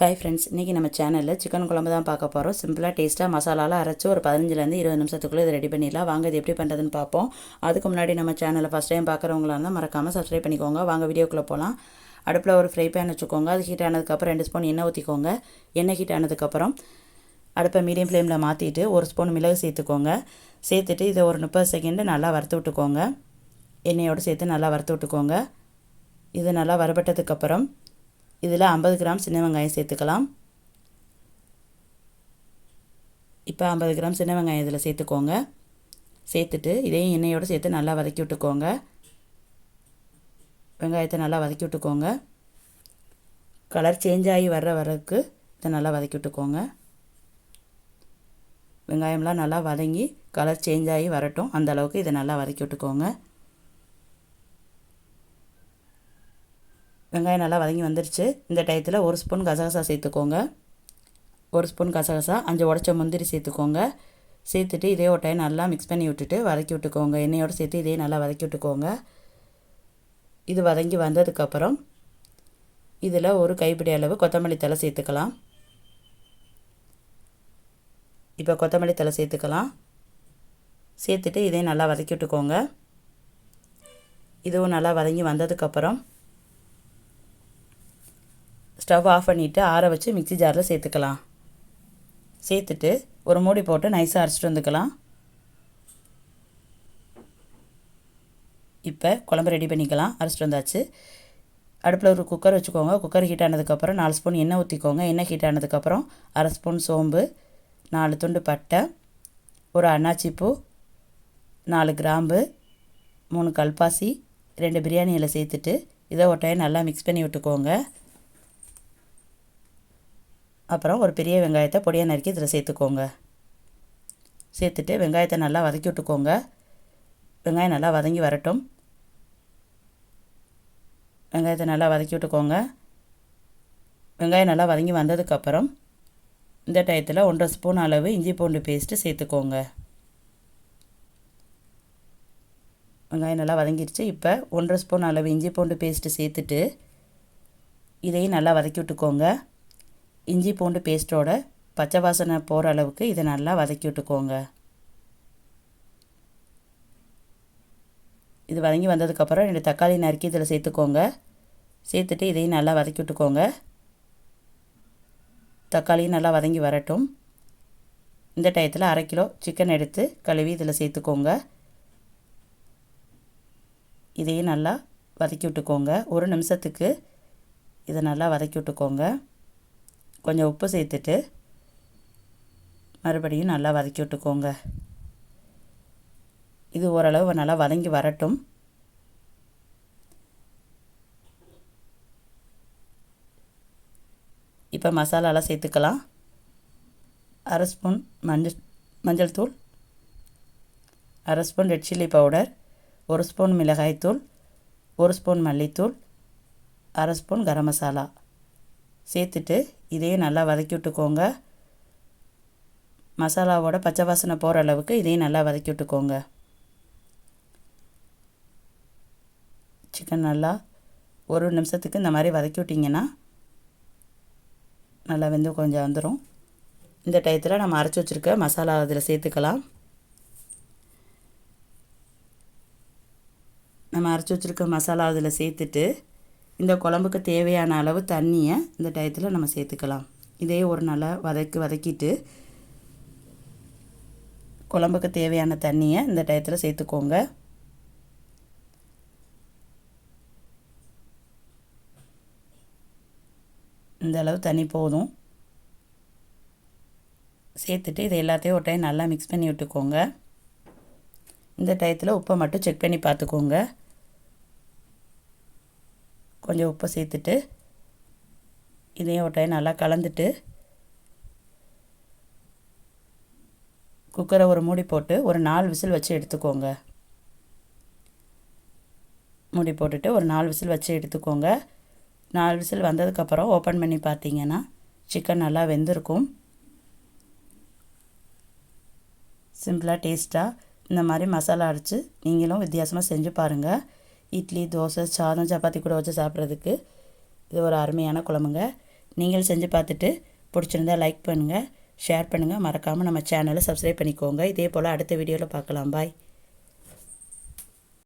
Hi friends இன்றைக்கி நம்ம சேனலில் சிக்கன் குழம்பு தான் பார்க்க போகிறோம் சிம்பிளாக டேஸ்ட்டாக மசாலாலாம் அரைச்சி ஒரு பதினஞ்சுலேருந்து இருபது நிமிஷத்துக்குள்ளே இதை ரெடி பண்ணிடலாம். வாங்க இது எப்படி பண்ணுறதுன்னு பார்ப்போம். அதுக்கு முன்னாடி நம்ம சேனலை ஃபஸ்ட் டைம் பார்க்குறவங்களா இருந்தால் மறக்காமல் சப்ஸ்கிரைப் பண்ணிக்கோங்க. வாங்க வீடியோக்குள்ளே போகலாம். அடுப்பில் ஒரு ஃப்ரை பேன் வச்சுக்கோங்க. அது ஹீட் ஆனதுக்கப்புறம் ரெண்டு ஸ்பூன் எண்ணெய் ஊற்றிக்கோங்க எண்ணெய் ஹீட் ஆனதுக்கப்புறம் அடுப்பை மீடியம் ஃப்ளேமில் மாற்றிட்டு ஒரு ஸ்பூன் மிளகு சேர்த்துக்கோங்க. சேர்த்துட்டு இதை ஒரு முப்பது செகண்டு நல்லா வறுத்து விட்டுக்கோங்க. எண்ணெயோடு சேர்த்து நல்லா வறுத்து விட்டுக்கோங்க. இது நல்லா வறுபட்டதுக்கப்புறம் இதில் ஐம்பது கிராம் சின்ன வெங்காயம் சேர்த்துக்கலாம். இப்போ ஐம்பது கிராம் சின்ன வெங்காயம் இதில் சேர்த்துக்கோங்க. சேர்த்துட்டு இதையும் எண்ணெயோடு சேர்த்து நல்லா வதக்கி விட்டுக்கோங்க. வெங்காயத்தை நல்லா வதக்கி விட்டுக்கோங்க. கலர் சேஞ்ச் ஆகி வர்ற வரைக்கு இதை நல்லா வதக்கி விட்டுக்கோங்க. வெங்காயம்லாம் நல்லா வதங்கி கலர் சேஞ்ச் ஆகி வரட்டும். அந்த அளவுக்கு இதை நல்லா வதக்கி விட்டுக்கோங்க. வெங்காயம் நல்லா வதங்கி வந்துருச்சு. இந்த டயத்தில் ஒரு ஸ்பூன் கசகசா சேர்த்துக்கோங்க. ஒரு ஸ்பூன் கசகசா அஞ்சு உடச்ச முந்திரி சேர்த்துக்கோங்க. சேர்த்துட்டு இதே ஒரு டைம் நல்லா மிக்ஸ் பண்ணி விட்டுட்டு வதக்கி விட்டுக்கோங்க. எண்ணெயோடு சேர்த்து இதே நல்லா வதக்கி விட்டுக்கோங்க. இது வதங்கி வந்ததுக்கப்புறம் இதில் ஒரு கைப்பிடி அளவு கொத்தமல்லி தலை சேர்த்துக்கலாம். இப்போ கொத்தமல்லி தலை சேர்த்துக்கலாம். சேர்த்துட்டு இதையும் நல்லா வதக்கி விட்டுக்கோங்க. இதுவும் நல்லா வதங்கி வந்ததுக்கப்புறம் ஸ்டவ் ஆஃப் பண்ணிவிட்டு ஆற வச்சு மிக்சி ஜாரில் சேர்த்துக்கலாம். சேர்த்துட்டு ஒரு மூடி போட்டு நைஸாக அரைச்சிட்டு வந்துக்கலாம். இப்போ குழம்பு ரெடி பண்ணிக்கலாம். அரைச்சிட்டு வந்தாச்சு. அடுப்பில் ஒரு குக்கர் வச்சுக்கோங்க. குக்கர் ஹீட் ஆனதுக்கப்புறம் நாலு ஸ்பூன் எண்ணெய் ஊற்றிக்கோங்க எண்ணெய் ஹீட் ஆனதுக்கப்புறம் அரை ஸ்பூன் சோம்பு நாலு துண்டு பட்டை ஒரு அன்னாச்சிப்பூ நாலு கிராம்பு மூணு கல்பாசி ரெண்டு பிரியாணி இலை சேர்த்துட்டு இதை ஒரு டைம் நல்லா மிக்ஸ் பண்ணி விட்டுக்கோங்க. அப்புறம் ஒரு பெரிய வெங்காயத்தை பொடியாக நறுக்கி இதில் சேர்த்துக்கோங்க. சேர்த்துட்டு வெங்காயத்தை நல்லா வதக்கி விட்டுக்கோங்க. வெங்காயம் நல்லா வதங்கி வரட்டும். வெங்காயத்தை நல்லா வதக்கி விட்டுக்கோங்க. வெங்காயம் நல்லா வதங்கி வந்ததுக்கப்புறம் இந்த டயத்தில் ஒன்றரை ஸ்பூன் அளவு இஞ்சி பூண்டு பேஸ்ட்டு சேர்த்துக்கோங்க. வெங்காயம் நல்லா வதங்கிடுச்சு இப்போ ஒன்றரை ஸ்பூன் அளவு இஞ்சி பூண்டு பேஸ்ட்டு சேர்த்துட்டு இதையும் நல்லா வதக்கி விட்டுக்கோங்க. இஞ்சி பூண்டு பேஸ்ட்டோட பச்சை வாசனை போகிற அளவுக்கு இதை நல்லா வதக்கி விட்டுக்கோங்க. இது வதங்கி வந்ததுக்கப்புறம் ரெண்டு தக்காளி நறுக்கி இதில் சேர்த்துக்கோங்க. சேர்த்துட்டு இதையும் நல்லா வதக்கி விட்டுக்கோங்க. தக்காளியும் நல்லா வதங்கி வரட்டும். இந்த டயத்தில் அரை கிலோ சிக்கன் எடுத்து கழுவி இதில் சேர்த்துக்கோங்க. இதையும் நல்லா வதக்கி விட்டுக்கோங்க. ஒரு நிமிஷத்துக்கு இதை நல்லா வதக்கி விட்டுக்கோங்க. கொஞ்சம் உப்பு சேர்த்துட்டு மறுபடியும் நல்லா வதக்கி விட்டுக்கோங்க. இது ஓரளவு நல்லா வதங்கி வரட்டும். இப்போ மசாலாலாம் சேர்த்துக்கலாம். அரை ஸ்பூன் மஞ்சள் மஞ்சள் தூள் அரை ஸ்பூன் ரெட் சில்லி பவுடர் ஒரு ஸ்பூன் மிளகாய்த்தூள் ஒரு ஸ்பூன் மல்லித்தூள் அரை ஸ்பூன் கரம் மசாலா. சேர்த்துட்டு இதையும் நல்லா வதக்கி விட்டுக்கோங்க. மசாலாவோட பச்சை வாசனை போகிற அளவுக்கு இதையும் நல்லா வதக்கி விட்டுக்கோங்க. சிக்கன் நல்லா ஒரு நிமிஷத்துக்கு இந்த மாதிரி வதக்கி விட்டிங்கன்னா நல்லா வெந்து கொஞ்சம் வந்துடும் இந்த டயத்தில் நம்ம அரைச்சி வச்சுருக்க மசாலா அதில் சேர்த்துக்கலாம். நம்ம அரைச்சி வச்சுருக்க மசாலா அதில் சேர்த்துட்டு இந்த குழம்புக்கு தேவையான அளவு தண்ணியை இந்த டயத்தில் நம்ம சேர்த்துக்கலாம். இதே ஒரு நல்லா வதக்கி வதக்கிட்டு குழம்புக்கு தேவையான தண்ணியை இந்த டயத்தில் சேர்த்துக்கோங்க. இந்த அளவு தண்ணி போதும். சேர்த்துட்டு இதை எல்லாத்தையும் ஒரு டைம் நல்லா மிக்ஸ் பண்ணி விட்டுக்கோங்க. இந்த டயத்தில் உப்பை மட்டும் செக் பண்ணி பார்த்துக்கோங்க. கொஞ்சம் உப்பு சேர்த்துட்டு இதையும் ஒரு டைம் நல்லா கலந்துட்டு குக்கரை ஒரு மூடி போட்டு ஒரு நாலு விசில் வச்சு எடுத்துக்கோங்க. மூடி போட்டுட்டு ஒரு நாலு விசில் வச்சு எடுத்துக்கோங்க. நாலு விசில் வந்ததுக்கப்புறம் ஓப்பன் பண்ணி பார்த்தீங்கன்னா சிக்கன் நல்லா வெந்திருக்கும். சிம்பிளாக டேஸ்ட்டாக இந்த மாதிரி மசாலா அரைச்சி நீங்களும் வித்தியாசமாக செஞ்சு பாருங்கள் இட்லி தோசை சாதம் சப்பாத்தி கூட வச்சு சாப்பிட்றதுக்கு இது ஒரு அருமையான குழம்புங்க. நீங்கள் செஞ்சு பார்த்துட்டு பிடிச்சிருந்தா லைக் பண்ணுங்கள் ஷேர் பண்ணுங்கள் மறக்காமல் நம்ம சேனலை சப்ஸ்கிரைப் பண்ணிக்கோங்க. இதே போல் அடுத்த வீடியோவில் பார்க்கலாம். பாய்